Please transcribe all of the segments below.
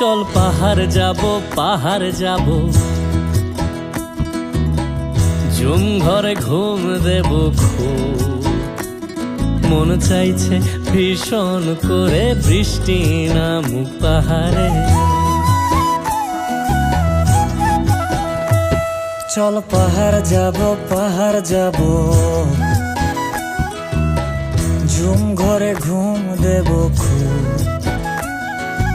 চল পাহাড় যাব পাহাড় যাব। জুম ঘরে ঘুম দেব খুব। মন চাইছে ভীষণ করে বৃষ্টি নামুক পাহাড়ে। চল পাহাড় যাব পাহাড় যাব। ঝুম ঘরে ঘুম দেব খুব।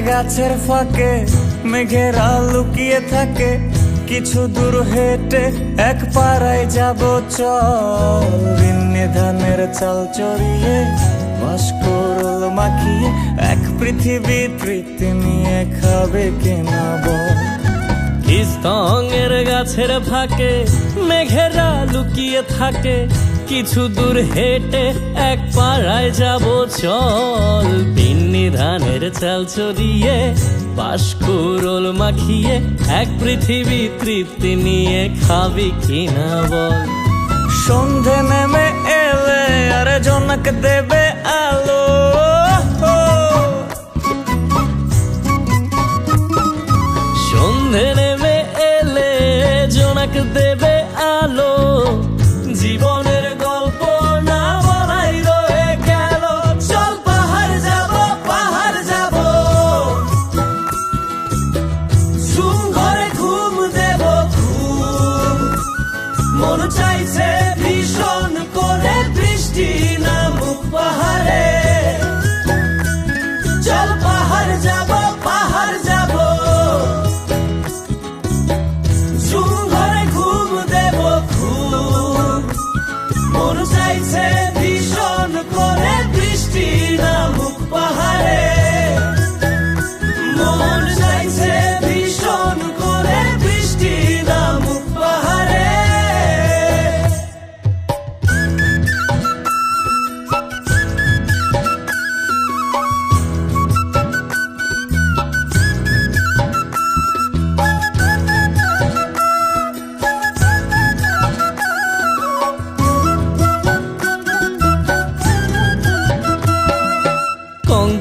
গাছের ফাঁকে মেঘেরা লুকিয়ে থাকে। কিছু দূর হেঁটে এক পাড়ায় যাব, চল। ধানের চাল চড়িয়ে বাসকরল মাখিয়ে। এক পৃথিবী তৃপ্তি নিয়ে খাবে কেনা বল। কিস্তঙের গাছের ফাঁকে মেঘেরা লুকিয়ে থাকে। কিছু দূর হেঁটে এক পাড়ায় যাব, চল। পিন্নি ধানের চাল চড়িয়ে বাসকুরল মাখিয়ে, এক পৃথিবী তৃপ্তি নিয়ে খাবি কিনা বল। সন্ধে নেমে এলে আর জনক দেবে আলো। পাহাড়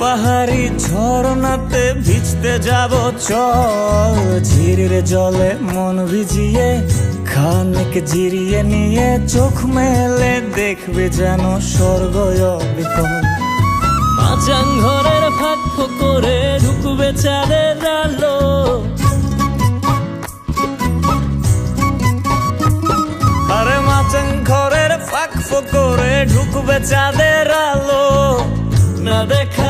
পাহাড়ি ঝর্ণাতে ভিজতে যাব চল ঝিরির জলে মন ভিজিয়ে খানিক জিরিয়ে নিয়ে চোখ মেলে দেখবে যেন স্বর্গ মাচাং ঘরের ফাঁক করে ঢুকবে চাঁদের আলো। আরে মাচাং ঘরের ফাঁক করে ঢুকবে চাঁদের আলো। না দেখা